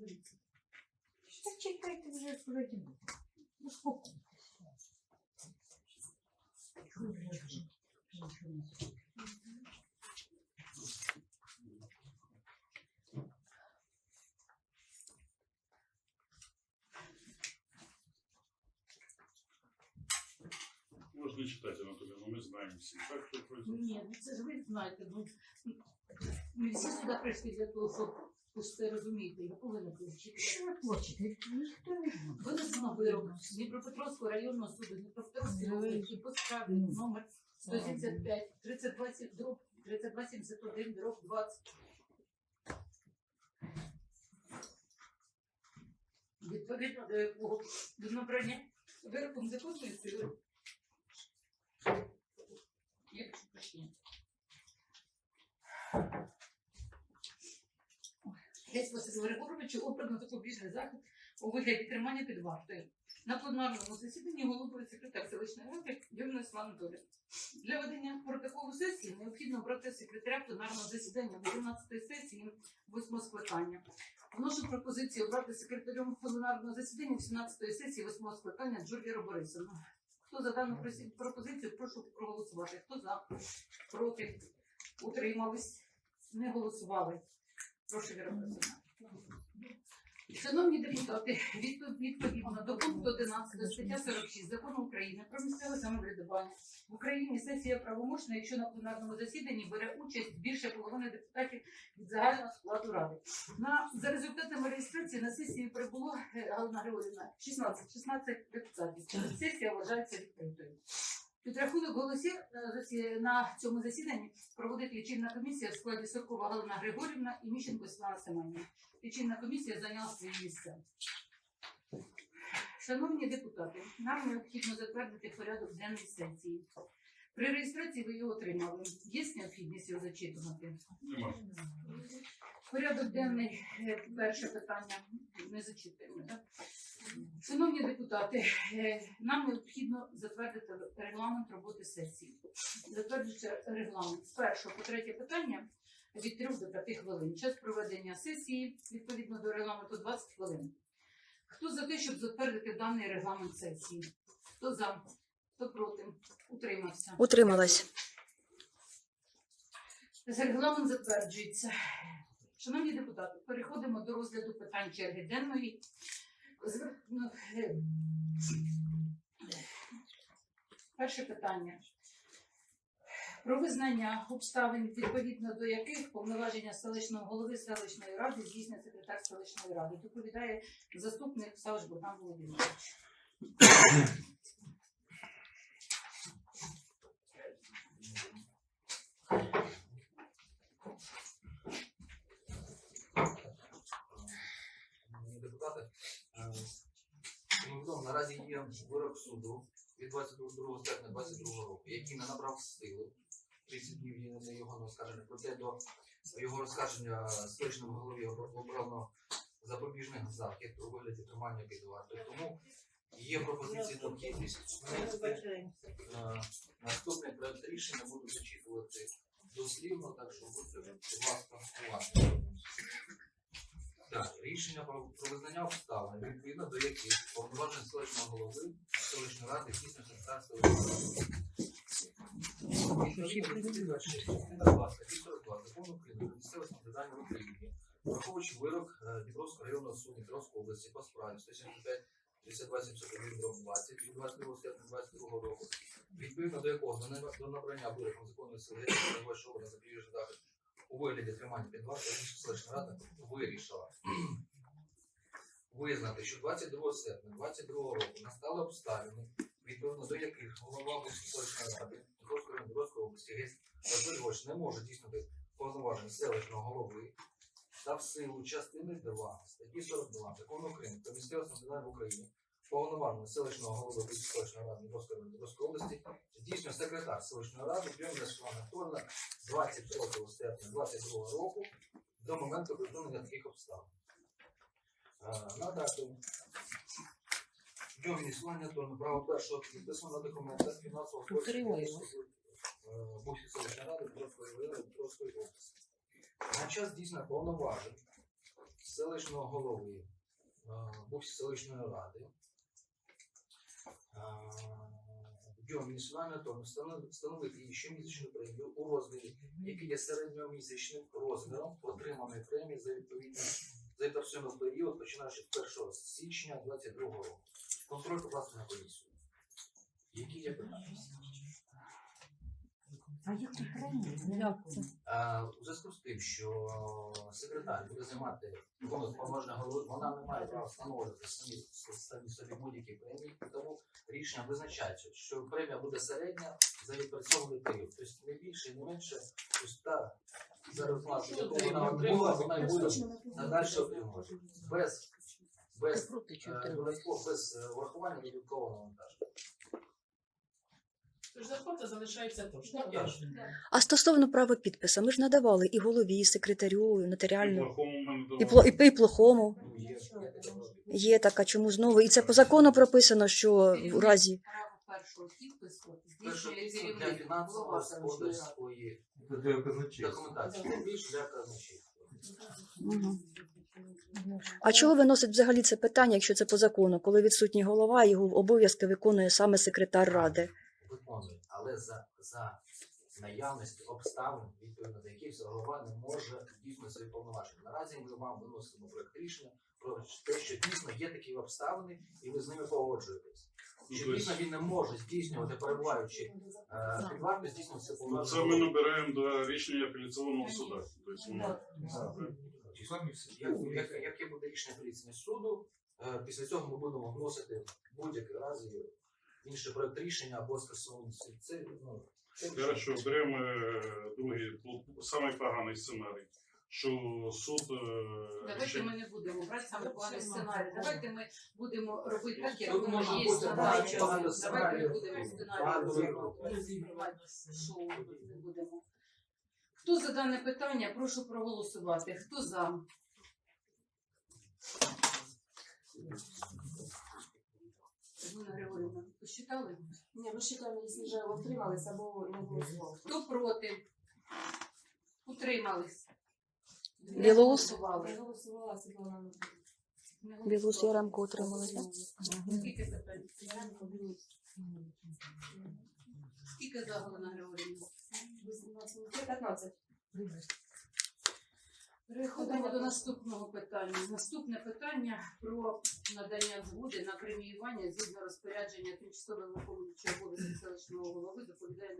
розберіться. Та чекайте вже. Успокойтесь. Що ви вже? Читати, Анатолій, але ми знаємо всі. Так, що произошло? Ні, ну це ж ви знаєте, ну ми всі сюди прийшли для того, щоб пусте розумієте, я повинна повчити. Що ви плачете? Ніхто не знає. Винесено вирок Дніпропетровського районного суду Дніпропетровської області по справі номер 175 3020 дроб 3271 дроб 20. Відповідно до якого до набрання вироком законної сили. Прощення. Геть Василю Григоровичу обрано запобіжний захід у вигляді тримання під вартою. На пленарному засіданні головує секретар селищної ради Ісван Анатолій. Для ведення протоколу сесії необхідно обрати секретаря пленарного засідання 18 сесії 8 скликання. Вношу пропозицію обрати секретарем пленарного засідання 18 сесії 8 скликання Джулію Борисовну. Хто за дану пропозицію, прошу проголосувати. Хто за, проти, утримались, не голосували. Прошу Віра Борисовна. Шановні депутати, відповідно до пункту 11 стаття 46 закону України про місцеве самоврядування в Україні сесія правомочна, якщо на пленарному засіданні бере участь більше половини депутатів від загального складу ради. На за результатами реєстрації на сесії прибуло е, Галина Григорівна 16, 16 депутатів. Сесія вважається відкритою. Підрахунок голосів е, на цьому засіданні проводить лічильна комісія в складі Соркова Галина Григорівна і Міщенко Світлана Семенівна. Лічильна комісія зайняла свої місця. Шановні депутати, нам необхідно затвердити порядок денний сесії. При реєстрації ви його отримали. Є необхідність його зачитувати? Нема. Порядок денний, е, перше питання не зачитуємо. Так? Шановні депутати, е, нам необхідно затвердити регламент роботи сесії. Затверджується регламент з першого по третє питання від 3 до 5 хвилин. Час проведення сесії відповідно до регламенту 20 хвилин. Хто за те, щоб затвердити даний регламент сесії? Хто за? Хто проти? Утримався. Утрималась. Регламент затверджується. Шановні депутати, переходимо до розгляду питань черги денної. Перше питання. Про визнання обставин, відповідно до яких повноваження селищного голови селищної ради здійснює секретар селищної ради. Доповідає заступник Савич Богдан Володимирович. наразі є вирок суду від 22 серпня 22 року, який не набрав сили. 30 днів на його розкаження, Проте до його розкарження стрічному голові обрано запобіжних захід у вигляді тримання під вартою. Тому є пропозиції до кількість. Е, наступний проект рішення буду зачитувати дослівно, так що будьте, будь ласка, уважно. 5. Рішення про визнання обставин, відповідно до яких повноважень селищного голови селищної ради після серця закону України про місцеве самоврядування в враховуючи вирок е, Дніпровського районного суду Дніпровської області по справі 175 22 року, відповідно до якого до набрання вироком законної сили, найвищого органу запобіжного заходу у вигляді тримання під вартою селищна рада вирішила визнати, що 22 серпня 22 року настали обставини, відповідно до яких голова селищної ради районної області Гець Васильович не може дійснити повноважень селищного голови та в силу частини 2 статті 42 закону України про місцеве самоврядування в Україні повноваження селищного голови селищної ради Дніпровської області здійснює секретар селищної ради Прийомна Світлана Анатольовна 23 серпня 22 року до моменту припинення таких обставин. Е, Надати Дьоміні Світлані Анатольовні право першого підпису на документах фінансового Утримуємо. Бухі селищної ради Дніпровської області. На час дійсно повноважень селищного голови е, селищної ради Дьом Міслана Антону встановити щомісячну премію у розмірі, який є середньомісячним розміром отриманої премії за відповідний за відповідний період, починаючи з 1 січня 2022 року. Контроль покласти на комісію. Які є питання? А? Як це? А, у зв'язку з тим, що секретар буде займати виконувати голови, вона не має права встановлювати самі, самі собі будь-які премії, тому рішення визначається, що премія буде середня за відпрацьований період. Тобто не більше, не менше, тобто та зарплата, яку вона отримала, вона і буде надалі отримувати. Без, без, е, додатково, без е, врахування додаткового навантаження. Тож зарплата залишається точно. А стосовно права підпису, ми ж надавали і голові, і секретарю, і І плохому і, пло, і, і плохому. Ну, є. Така, чому знову. І це по закону прописано, що в разі. Першого підпису здійснює керівник голова документації. А чого виносить взагалі це питання, якщо це по закону, коли відсутній голова, його обов'язки виконує саме секретар ради? Виконує, але за, за наявності обставин, відповідно до яких голова не може дійсно свої повноваження. Наразі ми вам виносимо проект рішення про те, що дійсно є такі обставини, і ви з ними погоджуєтесь. Що дійсно він не може здійснювати, перебуваючи е, під вартою, здійснювати ну, це ми набираємо до рішення апеляційного суду. Тобто, як, яке буде рішення апеляційного суду, е, після цього ми будемо вносити в будь-який раз інший проект рішення або скасовувати це. Ну, це Хорошо, беремо е, другий, самий поганий сценарій, що суд е, Давайте ще- ми не будемо брати саме поганий сценарій. Давайте ми будемо робити так, як Тут воно можна є бути сценарій. багато- Давайте сценаріїв, ми будемо багато сценарій. Шоу не будемо. Хто за дане питання, прошу проголосувати. Хто за? Ірина Григорівна, посчитали? Ні, ми чекаємо, якщо вже отримались або не голосували. Хто проти? Утримались? Не Білоус? голосували. Не голосувала Світлана Анатоліївна. Не Білус голосували. Яремко утрималися. Скільки питань? Скільки за Галина Григорівна? 15. Переходимо до наступного питання. Наступне питання про надання згоди на преміювання згідно розпорядження тимчасово виконуючого обов'язки селищного голови доповідає